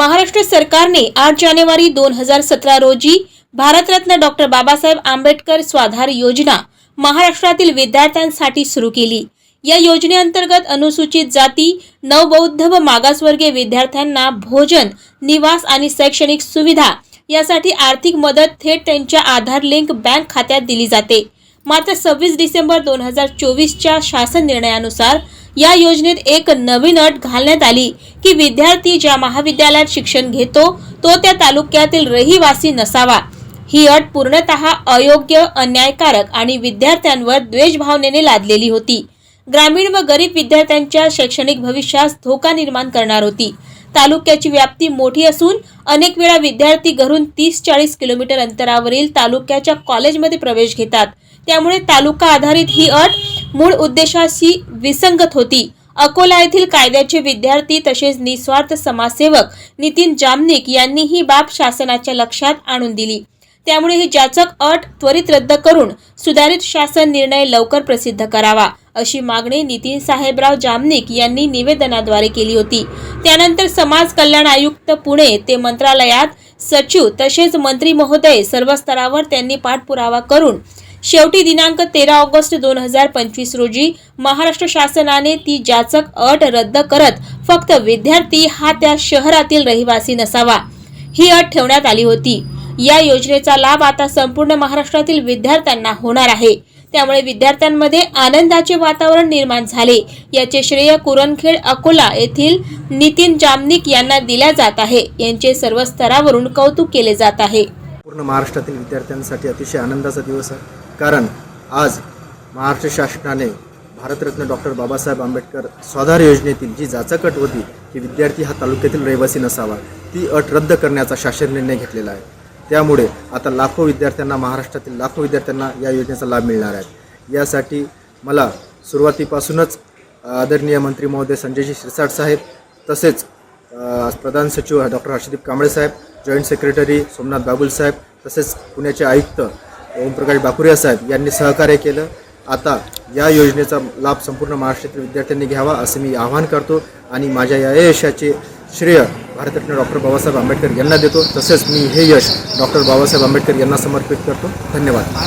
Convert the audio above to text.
महाराष्ट्र सरकारने आठ जानेवारी दोन हजार सतरा रोजी भारतरत्न डॉक्टर बाबासाहेब आंबेडकर स्वाधार योजना महाराष्ट्रातील विद्यार्थ्यांसाठी सुरू केली. या योजनेअंतर्गत अनुसूचित जाती नवबौद्ध व मागासवर्गीय विद्यार्थ्यांना भोजन निवास आणि शैक्षणिक सुविधा यासाठी आर्थिक मदत थेट त्यांच्या आधार लिंक बँक खात्यात दिली जाते. मात्र सव्वीस डिसेंबर दोन हजार चोवीसच्या शासन निर्णयानुसार या योजनेत एक नवीन अट घालण्यात आली की विद्यार्थी ज्या महाविद्यालयात शिक्षण घेतो तो त्या तालुक्यातील रहिवासी नसावा. ही अट पूर्णतः अयोग्य अन्यायकारक आणि विद्यार्थ्यांवर द्वेषभावनेने लादलेली होती. ग्रामीण व गरीब विद्यार्थ्यांच्या शैक्षणिक भविष्यास धोका निर्माण करणार होती. तालुक्याची व्याप्ती मोठी असून अनेक वेळा विद्यार्थी घरून तीस चाळीस किलोमीटर अंतरावरील तालुक्याच्या कॉलेजमध्ये प्रवेश घेतात. त्यामुळे तालुका आधारित ही अट मूळ उद्देशाशी विसंगत होती. अकोला येथील कायद्याचे विद्यार्थी तसेच निस्वार्थ समाजसेवक नितीन जामनिक यांनी ही बाब शासनाच्या लक्षात आणून दिली. त्यामुळे ही जाचक अट त्वरित रद्द करून सुधारित शासन निर्णय लवकर प्रसिद्ध करावा अशी मागणी नितीन साहेबराव जामनिक यांनी निवेदनाद्वारे केली होती. त्यानंतर समाज कल्याण आयुक्त पुणे ते मंत्रालयात सचिव तसेच मंत्री महोदय सर्व स्तरावर त्यांनी पाठपुरावा करून शेवटी दिनांक तेरा ऑगस्ट दोन हजार पंचवीस रोजी महाराष्ट्र शासनाने ती जाचक अट रद्द करत फक्त विद्यार्थी हा त्या शहरातील रहिवासी नसावा. ही अट ठेवण्यात आली होती. या योजनेचा लाभ आता संपूर्ण महाराष्ट्रातील विद्यार्थ्यांना होणार आहे. त्यामुळे विद्यार्थ्यांमध्ये आनंदाचे वातावरण निर्माण झाले. याचे श्रेय कुरणखेड अकोला येथील नितीन जामनिक यांना दिल्या जात आहे. यांचे सर्व स्तरावरून कौतुक केले जात आहे. पूर्ण महाराष्ट्रातील विद्यार्थ्यांसाठी अतिशय आनंदाचा दिवस आहे. कारण आज महाराष्ट्र शासनाने भारतरत्न डॉक्टर बाबासाहेब आंबेडकर स्वाधार योजनेतील जी जाचकट होती की विद्यार्थी हा तालुक्यातील रहिवासी नसावा ती अट रद्द करण्याचा शासन निर्णय घेतलेला आहे. त्यामुळे आता लाखो विद्यार्थ्यांना महाराष्ट्रातील लाखो विद्यार्थ्यांना या योजनेचा लाभ मिळणार आहे. यासाठी मला सुरुवातीपासूनच आदरणीय मंत्री महोदय संजयजी शिरसाट साहेब तसेच प्रधान सचिव डॉक्टर हर्षदीप कांबळे साहेब जॉईंट सेक्रेटरी सोमनाथ बाबुल साहेब तसेच पुण्याचे आयुक्त ओमप्रकाश बाकुरिया साहेब यांनी सहकार्य केलं. आता या योजनेचा लाभ संपूर्ण महाराष्ट्रातील विद्यार्थ्यांनी घ्यावा असं मी आवाहन करतो आणि माझ्या या यशाचे श्रेय भारतरत्न डॉक्टर बाबासाहेब आंबेडकर यांना देतो. तसेच मी हे यश डॉक्टर बाबासाहेब आंबेडकर यांना समर्पित करतो. धन्यवाद.